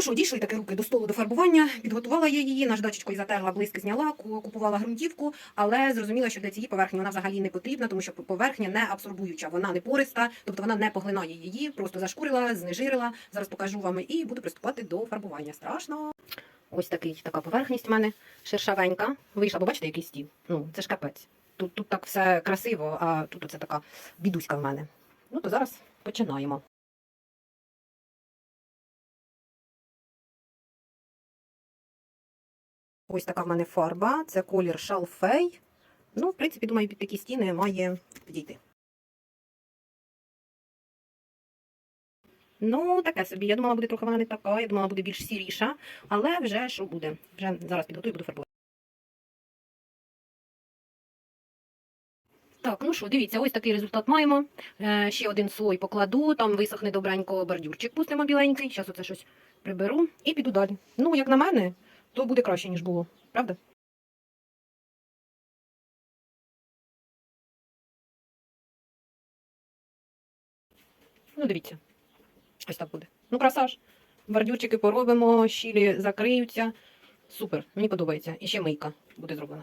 Ну що, дійшли таки руки до столу до фарбування. Підготувала я її, наждачечкою затерла, блиски зняла, купувала ґрунтівку, але зрозуміла, що для цієї поверхні вона взагалі не потрібна, тому що поверхня не абсорбуюча, вона не пориста, тобто вона не поглинає її, просто зашкурила, знежирила. Зараз покажу вам і буду приступати до фарбування. Страшно. Ось такий така поверхність в мене шершавенька. Вийшла, бо бачите, який стіл. Ну, це ж капець. Тут, тут так все красиво, а тут оце така бідуська в мене. Ну то зараз починаємо. Ось така в мене фарба, це колір шалфей. Ну, в принципі, думаю, під такі стіни має підійти. Ну, таке собі. Я думала, буде трохи вона не така, я думала, буде більш сіріша, але вже що буде. Вже зараз підготую, буду фарбувати. Так, ну що, дивіться, ось такий результат маємо. Е, ще один слой покладу, там висохне добренько бордюрчик, пустимо біленький. Зараз оце щось приберу і піду далі. Ну, як на мене, то буде краще, ніж було. Правда? Ну, дивіться. Ось так буде. Ну, краса ж. Бордюрчики поробимо, щілі закриються. Супер, мені подобається. І ще мийка буде зроблена.